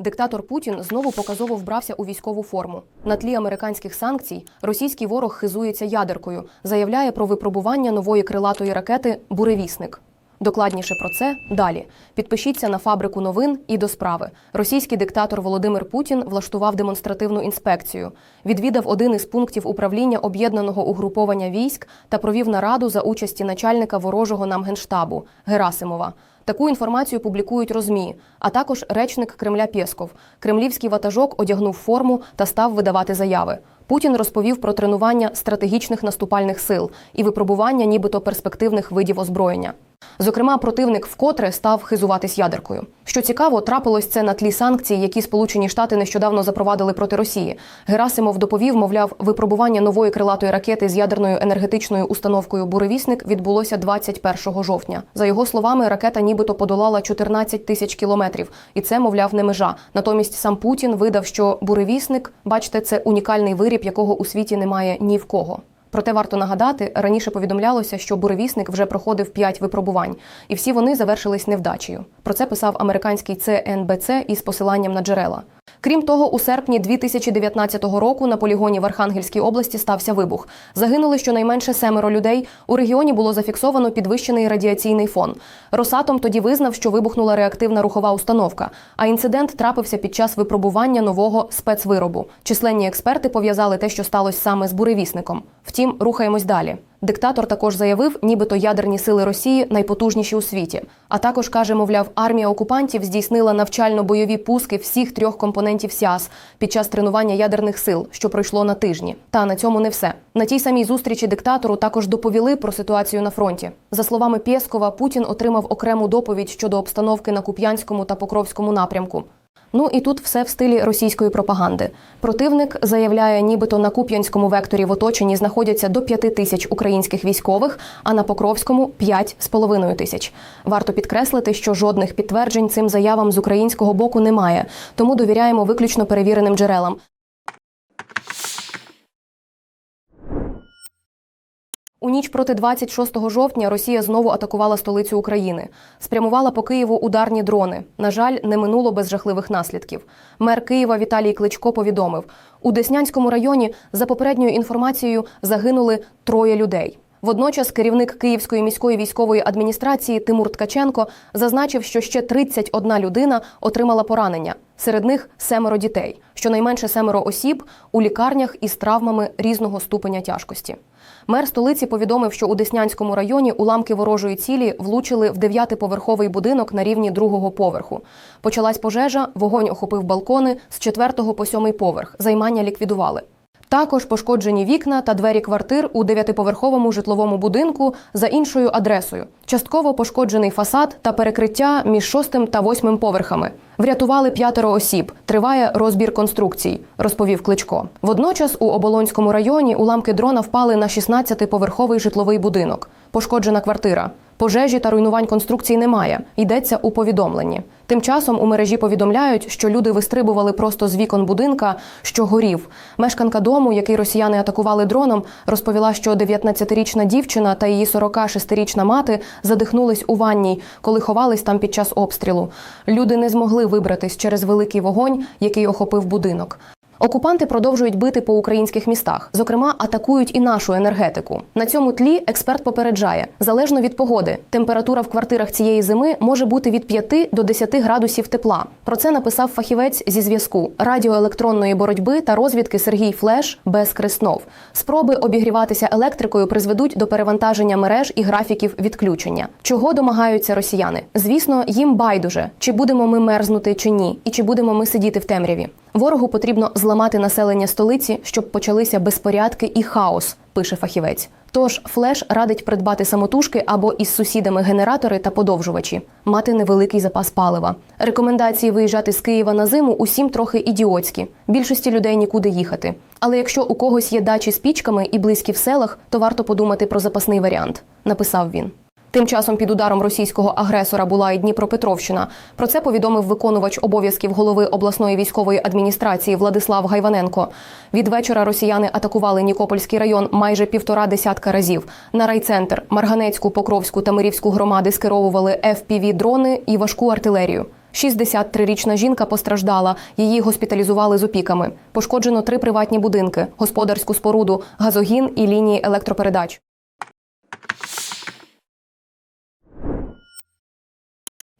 Диктатор Путін знову показово вбрався у військову форму. На тлі американських санкцій російський ворог хизується ядеркою, заявляє про випробування нової крилатої ракети Буревісник. Докладніше про це далі. Підпишіться на фабрику новин і до справи. Російський диктатор Володимир Путін влаштував демонстративну інспекцію, відвідав один із пунктів управління об'єднаного угруповання військ та провів нараду за участі начальника ворожого намгенштабу Герасимова. Таку інформацію публікують розмі, а також речник Кремля Пєсков. Кремлівський ватажок одягнув форму та став видавати заяви. Путін розповів про тренування стратегічних наступальних сил і випробування нібито перспективних видів озброєння. Зокрема, противник вкотре став хизуватись ядеркою. Що цікаво, трапилось це на тлі санкцій, які Сполучені Штати нещодавно запровадили проти Росії. Герасимов доповів, мовляв, випробування нової крилатої ракети з ядерною енергетичною установкою Буревісник відбулося 21 жовтня. За його словами, ракета нібито подолала 14 тисяч кілометрів, і це, мовляв, не межа. Натомість сам Путін видав, що буревісник, бачите, це унікальний виріб, якого у світі немає ні в кого. Проте варто нагадати, раніше повідомлялося, що буревісник вже проходив п'ять випробувань, і всі вони завершились невдачею. Про це писав американський ЦНБЦ із посиланням на джерела. Крім того, у серпні 2019 року на полігоні в Архангельській області стався вибух. Загинули щонайменше семеро людей. У регіоні було зафіксовано підвищений радіаційний фон. Росатом тоді визнав, що вибухнула реактивна рухова установка. А інцидент трапився під час випробування нового спецвиробу. Численні експерти пов'язали те, що сталося саме з буревісником. Втім, рухаємось далі. Диктатор також заявив, нібито ядерні сили Росії найпотужніші у світі. А також каже, мовляв, армія окупантів здійснила навчально-бойові пуски всіх трьох компонентів СЯС під час тренування ядерних сил, що пройшло на тижні. Та на цьому не все. На тій самій зустрічі диктатору також доповіли про ситуацію на фронті. За словами Пєскова, Путін отримав окрему доповідь щодо обстановки на Куп'янському та Покровському напрямку. Ну і тут все в стилі російської пропаганди. Противник заявляє, нібито на Куп'янському векторі в оточенні знаходяться до 5 тисяч українських військових, а на Покровському 5 з половиною тисяч. Варто підкреслити, що жодних підтверджень цим заявам з українського боку немає, тому довіряємо виключно перевіреним джерелам. У ніч проти 26 жовтня Росія знову атакувала столицю України. Спрямувала по Києву ударні дрони. На жаль, не минуло без жахливих наслідків. Мер Києва Віталій Кличко повідомив: у Деснянському районі, за попередньою інформацією, загинули троє людей. Водночас керівник Київської міської військової адміністрації Тимур Ткаченко зазначив, що ще 31 людина отримала поранення. Серед них семеро дітей, щонайменше семеро осіб у лікарнях із травмами різного ступеня тяжкості. Мер столиці повідомив, що у Деснянському районі уламки ворожої цілі влучили в дев'ятиповерховий будинок на рівні другого поверху. Почалась пожежа, вогонь охопив балкони з четвертого по сьомий поверх. Займання ліквідували. Також пошкоджені вікна та двері квартир у дев'ятиповерховому житловому будинку за іншою адресою. Частково пошкоджений фасад та перекриття між шостим та восьмим поверхами. Врятували п'ятеро осіб. Триває розбір конструкцій, розповів Кличко. Водночас у Оболонському районі уламки дрона впали на 16-поверховий житловий будинок. Пошкоджена квартира. Пожежі та руйнувань конструкцій немає. Йдеться у повідомленні. Тим часом у мережі повідомляють, що люди вистрибували просто з вікон будинка, що горів. Мешканка дому, який росіяни атакували дроном, розповіла, що 19-річна дівчина та її 46-річна мати задихнулись у ванній, коли ховались там під час обстрілу. Люди не змогли вибратись через великий вогонь, який охопив будинок. Окупанти продовжують бити по українських містах, зокрема, атакують і нашу енергетику. На цьому тлі експерт попереджає: залежно від погоди, температура в квартирах цієї зими може бути від 5 до 10 градусів тепла. Про це написав фахівець зі зв'язку радіоелектронної боротьби та розвідки Сергій Флеш без Креснов. Спроби обігріватися електрикою призведуть до перевантаження мереж і графіків відключення. Чого домагаються росіяни? Звісно, їм байдуже, чи будемо ми мерзнути чи ні, і чи будемо ми сидіти в темряві. Ворогу потрібно зламати населення столиці, щоб почалися безпорядки і хаос, пише фахівець. Тож флеш радить придбати самотужки або із сусідами генератори та подовжувачі, мати невеликий запас палива. Рекомендації виїжджати з Києва на зиму усім трохи ідіотські. Більшості людей нікуди їхати. Але якщо у когось є дачі з пічками і близькі в селах, то варто подумати про запасний варіант, написав він. Тим часом під ударом російського агресора була і Дніпропетровщина. Про це повідомив виконувач обов'язків голови обласної військової адміністрації Владислав Гайваненко. Від вечора росіяни атакували Нікопольський район майже півтора десятка разів. На райцентр, Марганецьку, Покровську та Мирівську громади скеровували fpv дрони і важку артилерію. 63-річна жінка постраждала. Її госпіталізували з опіками. Пошкоджено три приватні будинки, господарську споруду, газогін і лінії електропередач.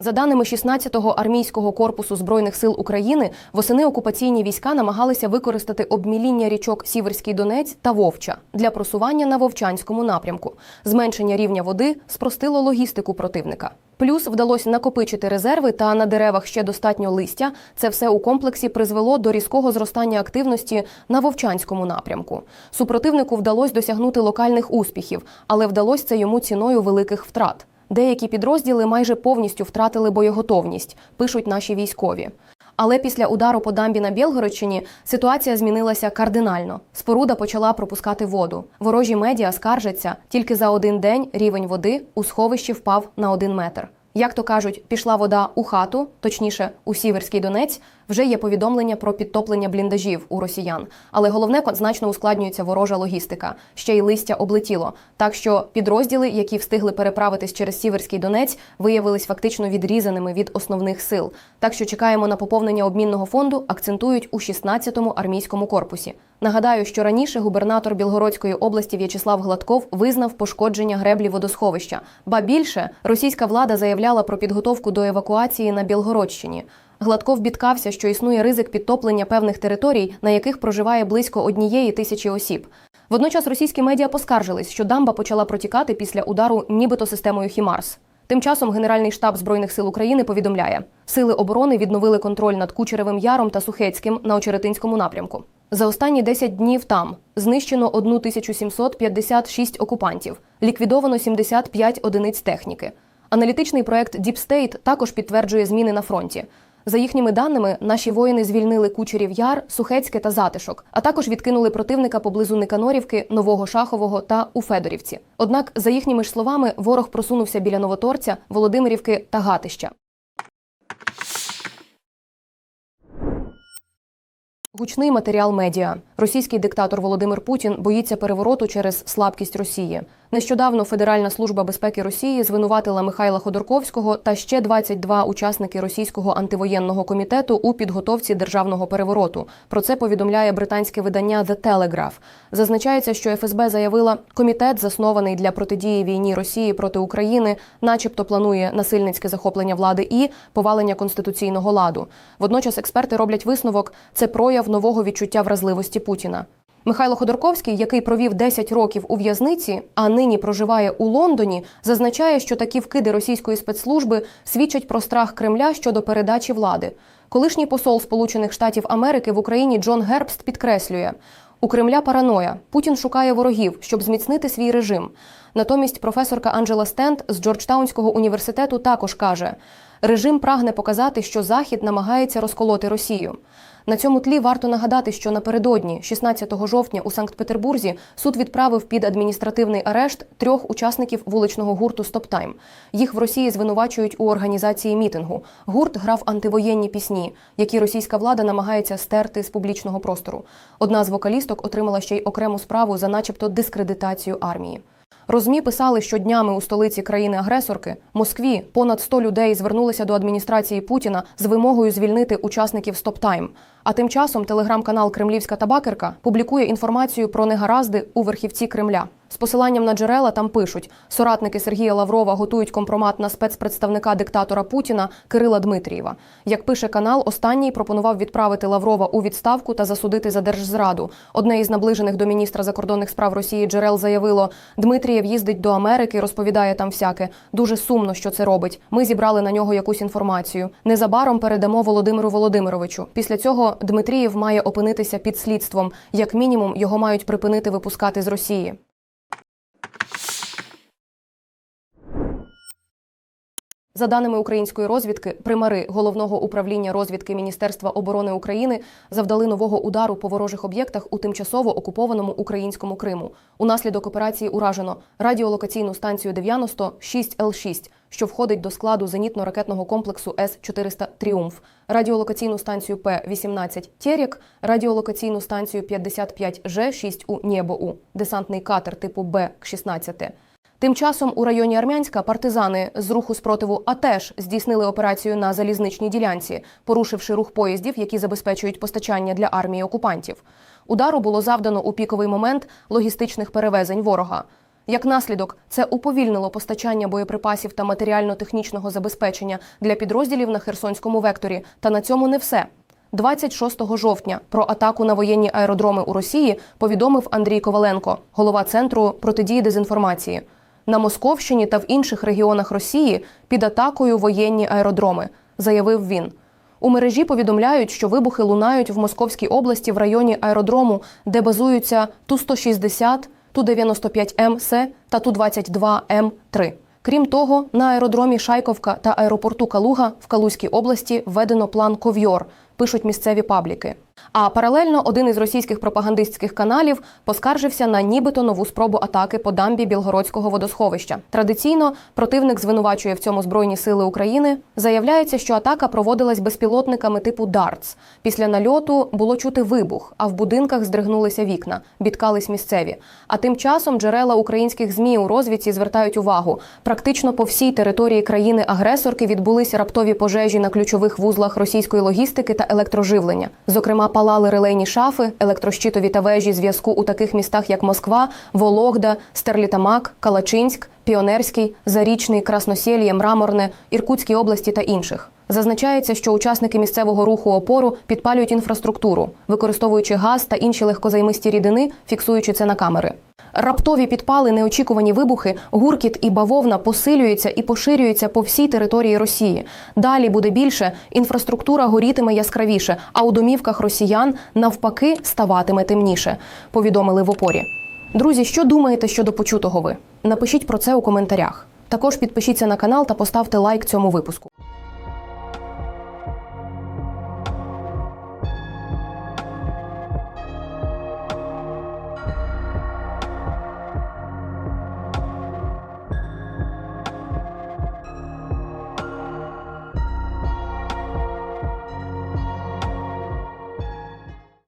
За даними 16-го армійського корпусу збройних сил України, восени окупаційні війська намагалися використати обміління річок Сіверський Донець та Вовча для просування на вовчанському напрямку. Зменшення рівня води спростило логістику противника. Плюс вдалося накопичити резерви та на деревах ще достатньо листя. Це все у комплексі призвело до різкого зростання активності на вовчанському напрямку. Супротивнику вдалося досягнути локальних успіхів, але вдалося це йому ціною великих втрат. Деякі підрозділи майже повністю втратили боєготовність, пишуть наші військові. Але після удару по дамбі на Білгородщині ситуація змінилася кардинально. Споруда почала пропускати воду. Ворожі медіа скаржаться, тільки за один день рівень води у сховищі впав на один метр. Як то кажуть, пішла вода у хату, точніше, у Сіверський Донець, вже є повідомлення про підтоплення бліндажів у росіян. Але головне значно ускладнюється ворожа логістика. Ще й листя облетіло. Так що підрозділи, які встигли переправитись через Сіверський Донець, виявились фактично відрізаними від основних сил. Так що чекаємо на поповнення обмінного фонду, акцентують у 16-му армійському корпусі. Нагадаю, що раніше губернатор Білгородської області В'ячеслав Гладков визнав пошкодження греблі водосховища. Ба більше російська влада заявляла про підготовку до евакуації на Білгородщині. Гладков бідкався, що існує ризик підтоплення певних територій, на яких проживає близько однієї тисячі осіб. Водночас російські медіа поскаржились, що дамба почала протікати після удару нібито системою Хімарс. Тим часом Генеральний штаб збройних сил України повідомляє, сили оборони відновили контроль над Кучеревим Яром та Сухецьким на Очеретинському напрямку. За останні 10 днів там знищено 1756 окупантів, ліквідовано 75 одиниць техніки. Аналітичний проект Deep State також підтверджує зміни на фронті. За їхніми даними, наші воїни звільнили Кучерів Яр, Сухецьке та Затишок, а також відкинули противника поблизу Никанорівки, Нового Шахового та у Федорівці. Однак, за їхніми ж словами, ворог просунувся біля Новоторця, Володимирівки та Гатища. Гучний матеріал медіа. Російський диктатор Володимир Путін боїться перевороту через слабкість Росії. Нещодавно Федеральна служба безпеки Росії звинуватила Михайла Ходорковського та ще 22 учасники російського антивоєнного комітету у підготовці державного перевороту. Про це повідомляє британське видання The Telegraph. Зазначається, що ФСБ заявила, комітет, заснований для протидії війні Росії проти України, начебто планує насильницьке захоплення влади і повалення конституційного ладу. Водночас експерти роблять висновок, це прояв нового відчуття вразливості Путіна. Михайло Ходорковський, який провів 10 років у в'язниці, а нині проживає у Лондоні, зазначає, що такі вкиди російської спецслужби свідчать про страх Кремля щодо передачі влади. Колишній посол Сполучених Штатів Америки в Україні Джон Гербст підкреслює. У Кремля параноя. Путін шукає ворогів, щоб зміцнити свій режим. Натомість професорка Анджела Стенд з Джорджтаунського університету також каже: режим прагне показати, що Захід намагається розколоти Росію. На цьому тлі варто нагадати, що напередодні, 16 жовтня, у Санкт-Петербурзі, суд відправив під адміністративний арешт трьох учасників вуличного гурту «Стоптайм». Їх в Росії звинувачують у організації мітингу. Гурт грав антивоєнні пісні, які російська влада намагається стерти з публічного простору. Одна з вокалісток отримала ще й окрему справу за, начебто, дискредитацію армії. Розмі писали, що днями у столиці країни-агресорки Москві понад 100 людей звернулися до адміністрації Путіна з вимогою звільнити учасників «Стоптайм». А тим часом телеграм-канал Кремлівська табакерка публікує інформацію про негаразди у верхівці Кремля. Посиланням на джерела там пишуть: соратники Сергія Лаврова готують компромат на спецпредставника диктатора Путіна Кирила Дмитрієва. Як пише канал, останній пропонував відправити Лаврова у відставку та засудити за держзраду. Одне із наближених до міністра закордонних справ Росії джерел заявило: Дмитрієв їздить до Америки, розповідає там всяке. Дуже сумно, що це робить. Ми зібрали на нього якусь інформацію. Незабаром передамо Володимиру Володимировичу. Після цього Дмитрієв має опинитися під слідством. Як мінімум, його мають припинити випускати з Росії. За даними української розвідки, примари головного управління розвідки Міністерства оборони України завдали нового удару по ворожих об'єктах у тимчасово окупованому українському Криму. Унаслідок операції уражено радіолокаційну станцію 90 6Л6, що входить до складу зенітно-ракетного комплексу С-400 Тріумф, радіолокаційну станцію П-18 Терек, радіолокаційну станцію 55 Ж-6 у Нєбоу, десантний катер типу Б-16. Тим часом у районі Армянська партизани з руху спротиву АТЕШ здійснили операцію на залізничній ділянці, порушивши рух поїздів, які забезпечують постачання для армії окупантів. Удару було завдано у піковий момент логістичних перевезень ворога. Як наслідок, це уповільнило постачання боєприпасів та матеріально-технічного забезпечення для підрозділів на Херсонському векторі. Та на цьому не все. 26 жовтня про атаку на воєнні аеродроми у Росії повідомив Андрій Коваленко, голова центру протидії дезінформації. На Московщині та в інших регіонах Росії під атакою воєнні аеродроми, заявив він. У мережі повідомляють, що вибухи лунають в Московській області в районі аеродрому, де базуються Ту-160, Ту-95М-С та Ту-22М-3. Крім того, на аеродромі Шайковка та аеропорту Калуга в Калузькій області введено план Ковйор, пишуть місцеві пабліки. А паралельно один із російських пропагандистських каналів поскаржився на нібито нову спробу атаки по дамбі Білгородського водосховища. Традиційно противник звинувачує в цьому збройні сили України. Заявляється, що атака проводилась безпілотниками типу Дартс. Після нальоту було чути вибух, а в будинках здригнулися вікна, бідкались місцеві. А тим часом джерела українських змі у розвідці звертають увагу. Практично по всій території країни-агресорки відбулися раптові пожежі на ключових вузлах російської логістики та електроживлення. Зокрема, палали релейні шафи, електрощитові та вежі зв'язку у таких містах, як Москва, Вологда, Стерлітамак, Калачинськ, Піонерський, Зарічний, Красносєльє, Мраморне, Іркутській області та інших. Зазначається, що учасники місцевого руху опору підпалюють інфраструктуру, використовуючи газ та інші легкозаймисті рідини, фіксуючи це на камери. Раптові підпали, неочікувані вибухи, гуркіт і бавовна посилюються і поширюються по всій території Росії. Далі буде більше, інфраструктура горітиме яскравіше, а у домівках росіян навпаки ставатиме темніше. Повідомили в опорі. Друзі, що думаєте щодо почутого ви? Напишіть про це у коментарях. Також підпишіться на канал та поставте лайк цьому випуску.